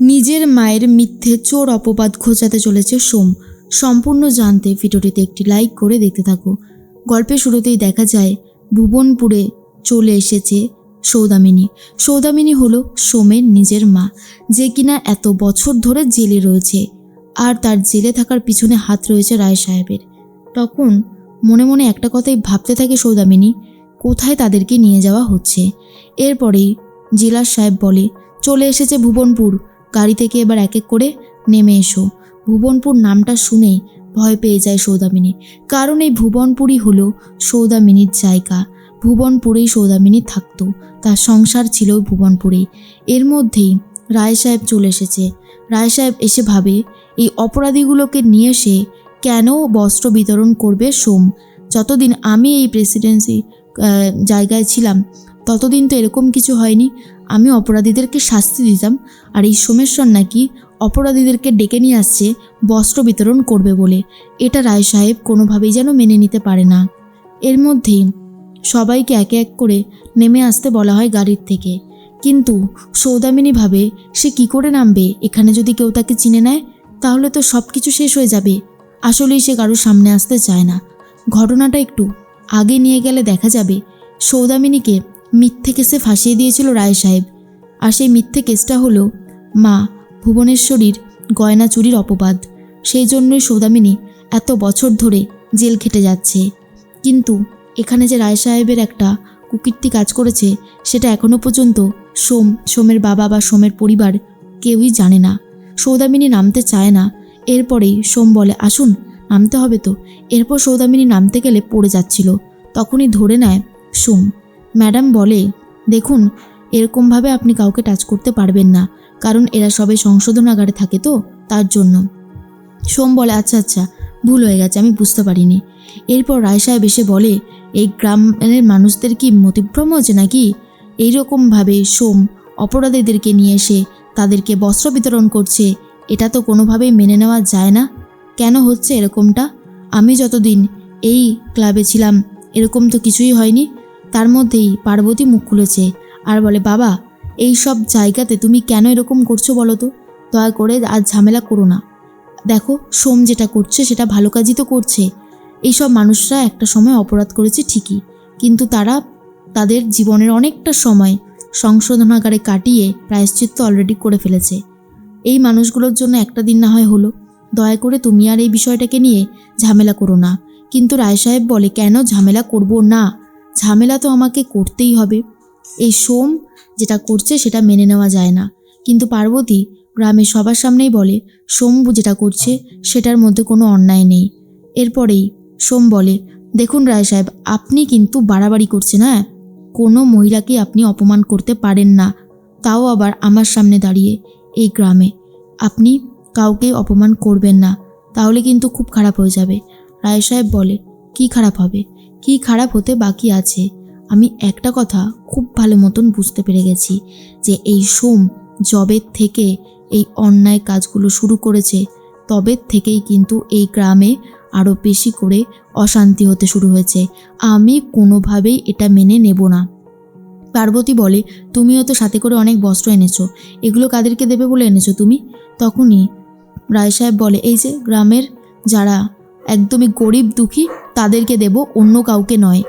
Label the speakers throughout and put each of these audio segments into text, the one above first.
Speaker 1: নিজের মায়ের মিথ্যে চোর অপবাদ খোঁচাতে চলেছে সোম। সম্পূর্ণ জানতে ভিডিওটিতে একটি লাইক করে দেখতে থাকো। গল্পের শুরুতেই দেখা যায়, ভুবনপুরে চলে এসেছে সৌদামিনী। সৌদামিনী হলো সোমের নিজের মা, যে কিনা এত বছর ধরে জেলে রয়েছে, আর তার জেলে থাকার পিছনে হাত রয়েছে রায় সাহেবের। তখন মনে মনে একটা কথাই ভাবতে থাকে সৌদামিনী, কোথায় তাদেরকে নিয়ে যাওয়া হচ্ছে? এরপরেই জেলার সাহেব বলে, চলে এসেছে ভুবনপুর গাড়ি থেকে এবার এক এক করে নেমে এসো। ভুবনপুর নামটা শুনেই ভয় পেয়ে যায় সৌদামিনী। কারণ এই ভুবনপুরই হলো সৌদামিনীর জায়গা। ভুবনপুরেই সৌদামিনী থাকতো। তার সংসার ছিল ভুবনপুরেই। এর মধ্যেই রায় সাহেব চলে এসেছে। রায় সাহেব এসে ভাবে, এই অপরাধীগুলোকে নিয়ে এসে কেন বস্ত্র বিতরণ করবে সোম? যতদিন আমি এই প্রেসিডেন্সি জায়গায় ছিলাম ততদিন তো এরকম কিছু হয়নি। আমি অপরাধীদেরকে শাস্তি দিতাম, আর এই সোমেশ্বর নাকি অপরাধীদেরকে ডেকে নিয়ে আসছে, বস্ত্র বিতরণ করবে বলে। এটা রায় সাহেব কোনোভাবেই যেন মেনে নিতে পারে না। এর মধ্যেই সবাইকে একে এক করে নেমে আসতে বলা হয় গাড়ির থেকে। কিন্তু সৌদামিনী ভাবে সে কি করে নামবে? এখানে যদি কেউ তাকে চিনে নেয়, তাহলে তো সব কিছু শেষ হয়ে যাবে। আসলেই সে কারোর সামনে আসতে চায় না। ঘটনাটা একটু আগে নিয়ে গেলে দেখা যাবে। সৌদামিনীকে মিথ্যে কেসে ফাঁসিয়ে দিয়েছিল রায় সাহেব। আর সেই মিথ্যে কেসটা হলো, মা, ভুবনেশ্বরীর গয়না চুরির অপবাদ। সেই জন্যই সৌদামিনী এত বছর ধরে জেল খেটে যাচ্ছে। কিন্তু এখানে যে রায় সাহেবের একটা কুকীর্তি কাজ করেছে, সেটা এখনও পর্যন্ত সোম, সোমের বাবা বা সোমের পরিবার কেউই জানে না। সৌদামিনী নামতে চায় না। এরপরেই সোম বলে, আসুন, নামতে হবে তো। এরপর সৌদামিনী নামতে গেলে পড়ে যাচ্ছিল। তখনই ধরে নেয় সোম। ম্যাডাম বলে, দেখুন, এরকমভাবে আপনি কাউকে টাচ করতে পারবেন না, কারণ এরা সবাই সংশোধনাগারে থাকে তো, তার জন্য। সোম বলে আচ্ছা আচ্ছা ভুল হয়ে গেছে, আমি বুঝতে পারিনি। এরপর রায় সাহেব এসে বলে, এই গ্রামের মানুষদের কি মতিভ্রম হচ্ছে নাকি? এইরকমভাবে সোম, অপরাধীদেরকে নিয়ে এসে তাদেরকে বস্ত্র বিতরণ করছে, এটা তো কোনোভাবেই মেনে নেওয়া যায় না। কেন হচ্ছে এরকমটা? আমি যতদিন এই ক্লাবে ছিলাম, এরকম তো কিছুই হয়নি। তার মধ্যেই পার্বতী মুখ খুলেছে আর বলে, বাবা, এই সব জায়গাতে তুমি কেন এরকম করছ বলো তো? দয়া করে আর ঝামেলা করো না। দেখো, সোম যেটা করছে সেটা ভালো কাজই তো করছে। এইসব মানুষরা একটা সময় অপরাধ করেছে ঠিকই, কিন্তু তারা তাদের জীবনের অনেকটা সময় সংশোধনাগারে কাটিয়ে প্রায়শ্চিত্ত অলরেডি করে ফেলেছে। এই মানুষগুলোর জন্য একটা দিন না হয় হলো। দয়া করে তুমি আর এই বিষয়টাকে নিয়ে ঝামেলা করো না। কিন্তু রায় সাহেব বলে, কেন ঝামেলা করব না? ঝামেলা তো আমাকে করতেই হবে। এই সোম যেটা করছে সেটা মেনে নেওয়া যায় না। কিন্তু পার্বতী গ্রামের সবার সামনেই বলে সোম যেটা করছে সেটার মধ্যে কোনো অন্যায় নেই। এরপরেই সোম বলে, দেখুন রায় সাহেব, আপনি কিন্তু বাড়াবাড়ি করছেন হ্যাঁ? কোনো মহিলাকে আপনি অপমান করতে পারেন না। তাও আবার আমার সামনে দাঁড়িয়ে এই গ্রামে। আপনি কাউকে অপমান করবেন না। তাহলে কিন্তু খুব খারাপ হয়ে যাবে। রায় সাহেব বলে, কি খারাপ হবে? কি খারাপ হতে বাকি আছে? আমি একটা কথা খুব ভালো মতন বুঝতে পেরে গেছি যে এই সোম জবের থেকে এই অন্যায় কাজগুলো শুরু করেছে তবের থেকেই কিন্তু এই গ্রামে আরও বেশি করে অশান্তি হতে শুরু হয়েছে। আমি কোনোভাবেই এটা মেনে নেব না। পার্বতী বলে, তুমিও তো সাথে করে অনেক বস্ত্র এনেছো। এগুলো কাদেরকে দেবে বলে এনেছো তুমি? তখনই রায় সাহেব বলে, এই যে গ্রামের যারা একদমই গরিব দুঃখী তাদেরকে দেব অন্য কাউকে নয়।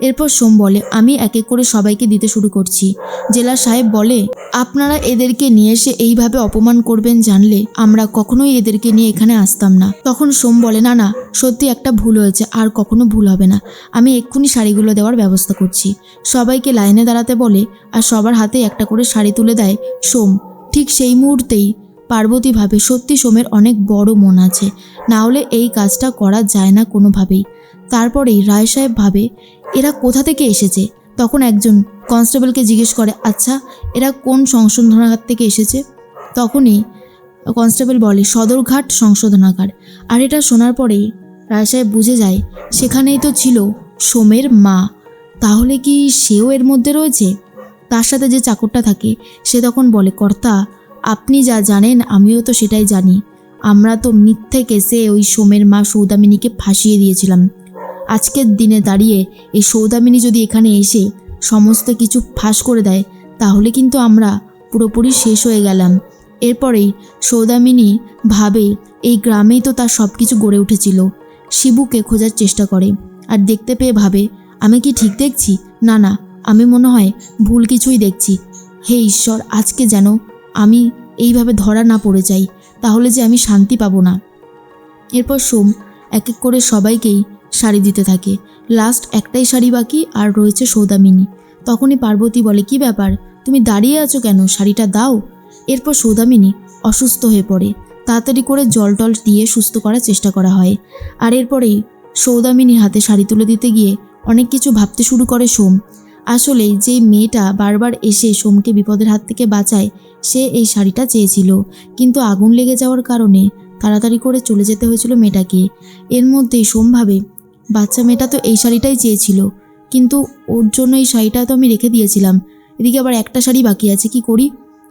Speaker 1: এরপর সোম বলে, আমি এক এক করে সবাইকে দিতে শুরু করছি। জেলা সাহেব বলে, আপনারা এদেরকে নিয়ে এসে এইভাবে অপমান করবেন জানলে আমরা কখনোই এদেরকে নিয়ে এখানে আসতাম না। তখন সোম বলে, না না, সত্যি একটা ভুল হয়েছে, আর কখনো ভুল হবে না। আমি এক্ষুনি শাড়িগুলো দেওয়ার ব্যবস্থা করছি। সবাইকে লাইনে দাঁড়াতে বলে, আর সবার হাতে একটা করে শাড়ি তুলে দেয় সোম। ঠিক সেই মুহূর্তেই পার্বতী ভাবে সত্যি সোমের অনেক বড় মন আছে। না হলে এই কাজটা করা যায় না কোনোভাবেই। তারপরেই রায় সাহেব ভাবে, এরা কোথা থেকে এসেছে? তখন একজন কনস্টেবলকে জিজ্ঞেস করে আচ্ছা এরা কোন সংশোধনাগার থেকে এসেছে? তখনই কনস্টেবল বলে, সদরঘাট সংশোধনাগার। আর এটা শোনার পরেই রায় সাহেব বুঝে যায়, সেখানেই তো ছিল সোমের মা। তাহলে কি সেও এর মধ্যে রয়েছে? তার সাথে যে চাকরটা থাকে, সে তখন বলে, কর্তা, আপনি যা জানেন, আমিও তো সেটাই জানি। আমরা তো মিথ্যে কেসে ওই সোমের মা সৌদামিনীকে ফাঁসিয়ে দিয়েছিলাম। আজকের দিনে দাঁড়িয়ে এই সৌদামিনী যদি এখানে এসে সমস্ত কিছু ফাঁস করে দেয়, তাহলে কিন্তু আমরা পুরোপুরি শেষ হয়ে গেলাম। এরপরেই সৌদামিনী ভাবে এই গ্রামেই তো তার সব কিছু গড়ে উঠেছিল। শিবুকে খোঁজার চেষ্টা করে আর দেখতে পেয়ে ভাবে, আমি কি ঠিক দেখছি? না না, আমি মনে হয় ভুল কিছুই দেখছি। হে ঈশ্বর, আজকে যেন আমি এইভাবে ধরা না পড়ে যাই, তাহলে যে আমি শান্তি পাবো না। এরপর সোম এক এক করে সবাইকেই শাড়ি দিতে থাকে। লাস্ট একটাই শাড়ি বাকি আর রয়েছে সৌদামিনী। তখনই পার্বতী বলে, কি ব্যাপার? তুমি দাঁড়িয়ে আছো কেন? শাড়িটা দাও। এরপর সৌদামিনী অসুস্থ হয়ে পড়ে। তাড়াতাড়ি করে জল টল দিয়ে সুস্থ করার চেষ্টা করা হয়। আর এরপরেই সৌদামিনীর হাতে শাড়ি তুলে দিতে গিয়ে অনেক কিছু ভাবতে শুরু করে সোম। আসলে যেই মেয়েটা বারবার এসে সোমকে বিপদের হাত থেকে বাঁচায়, সে এই শাড়িটা চেয়েছিল। কিন্তু আগুন লেগে যাওয়ার কারণে তাড়াতাড়ি করে চলে যেতে হয়েছিল মেয়েটাকে। এর মধ্যেই সোম ভাবে বাচ্চা মেয়েটা তো এই শাড়িটাই চেয়েছিল। কিন্তু ওর জন্য এই শাড়িটা তো আমি রেখে দিয়েছিলাম। এদিকে আবার একটা শাড়ি বাকি আছে, কি করি?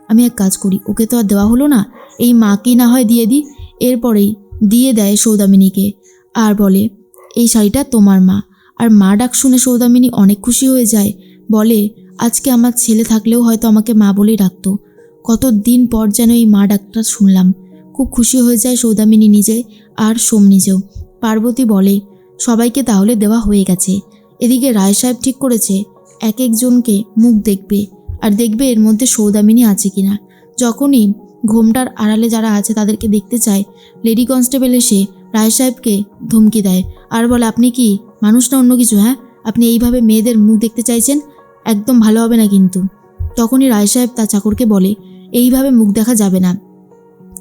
Speaker 1: আমি এক কাজ করি, ওকে তো আর দেওয়া হলো না। এই মাকেই না হয় দিয়ে দিই, এরপরেই দিয়ে দেয় সৌদামিনীকে। আর বলে, এই শাড়িটা তোমার মা। আর মা ডাক শুনে সৌদামিনী অনেক খুশি হয়ে যায়। বলে, আজকে আমার ছেলে থাকলেও হয়তো আমাকে মা বলেই ডাকতো। কত দিন পর যেন এই মা ডাকটা শুনলাম। খুব খুশি হয়ে যায় সৌদামিনী নিজে, আর সোম নিজেও। পার্বতী বলে সবাইকে তাহলে দেওয়া হয়ে গেছে। এদিকে রায় সাহেব ঠিক করেছে, এক একজনকে মুখ দেখবে আর দেখবে এর মধ্যে সৌদামিনী আছে কিনা। যখনই ঘোমটার আড়ালে যারা আছে তাদেরকে দেখতে চায়, লেডি কনস্টেবল এসে রায় সাহেবকে ধমকি দেয়। আর বলে, আপনি কি মানুষ না অন্য কিছু হ্যাঁ? আপনি এইভাবে মেয়েদের মুখ দেখতে চাইছেন? একদম ভালো হবে না কিন্তু। তখনই রায় সাহেব তার চাকরকে বলে, এইভাবে মুখ দেখা যাবে না।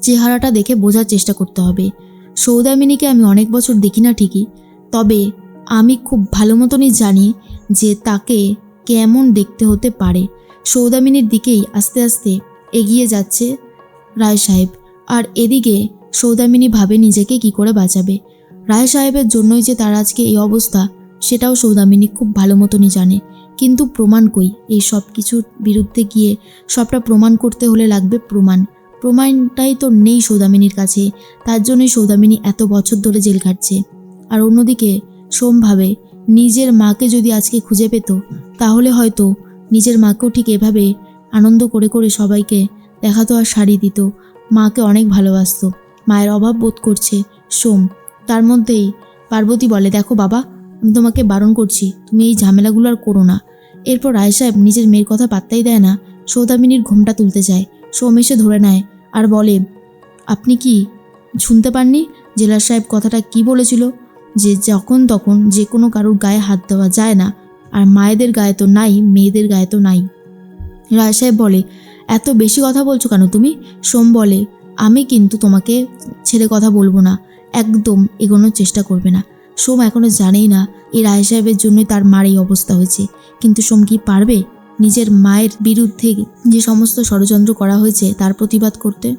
Speaker 1: চেহারাটা দেখে বোঝার চেষ্টা করতে হবে। সৌদামিনীকে আমি অনেক বছর দেখি না ঠিকই। তবে আমি খুব ভালো মতনই জানি যে তাকে কেমন দেখতে হতে পারে। সৌদামিনীর দিকেই আস্তে আস্তে এগিয়ে যাচ্ছে রায় সাহেব। আর এদিকে সৌদামিনী ভাবে নিজেকে কি করে বাঁচাবে? রায় সাহেবের জন্যই যে তার আজকে এই অবস্থা, সেটাও সৌদামিনী খুব ভালো মতনই জানে। কিন্তু প্রমাণ কই? এই সব কিছুর বিরুদ্ধে গিয়ে সবটা প্রমাণ করতে হলে লাগবে প্রমাণ। প্রমাণটাই তো নেই সৌদামিনীর কাছে। তার জন্যই সৌদামিনী এত বছর ধরে জেল খাটছে। আর অন্যদিকে সোমভাবে নিজের মাকে যদি আজকে খুঁজে পেত, তাহলে হয়তো নিজের মাকেও ঠিক এভাবে আনন্দ করে করে সবাইকে দেখাতো আর শাড়ি দিত। মাকে অনেক ভালোবাসতো। মায়ের অভাব বোধ করছে সোম। তার মধ্যেই পার্বতী বলে, দেখো বাবা, আমি তোমাকে বারণ করছি। তুমি এই ঝামেলাগুলো আর করো না। এরপর রায় সাহেব নিজের মেয়ের কথা পাত্তাই দেয় না। সৌদামিনীর ঘোমটা তুলতে যায়। সোম এসে ধরে নেয় আর বলে, আপনি কি শুনতে পাননি? জেলার সাহেব কথাটা কি বলেছিল? যে যখন তখন যে কোনো কারোর গায়ে হাত দেওয়া যায় না। আর মায়েদের গায়ে তো নাই, মেয়েদের গায়ে তো নাই। রায় সাহেব বলে, এত বেশি কথা বলছো কেন তুমি? সোম বলে, আমি কিন্তু তোমাকে ছেড়ে কথা বলব না। একদম এগোনোর চেষ্টা করবে না। সোম এখনও জানেই না এই রায় সাহেবের জন্যই তার মার এই অবস্থা হয়েছে। কিন্তু সোম কি পারবে? নিজের মায়ের বিরুদ্ধে যে সমস্ত ষড়যন্ত্র করা হয়েছে তার প্রতিবাদ করতে?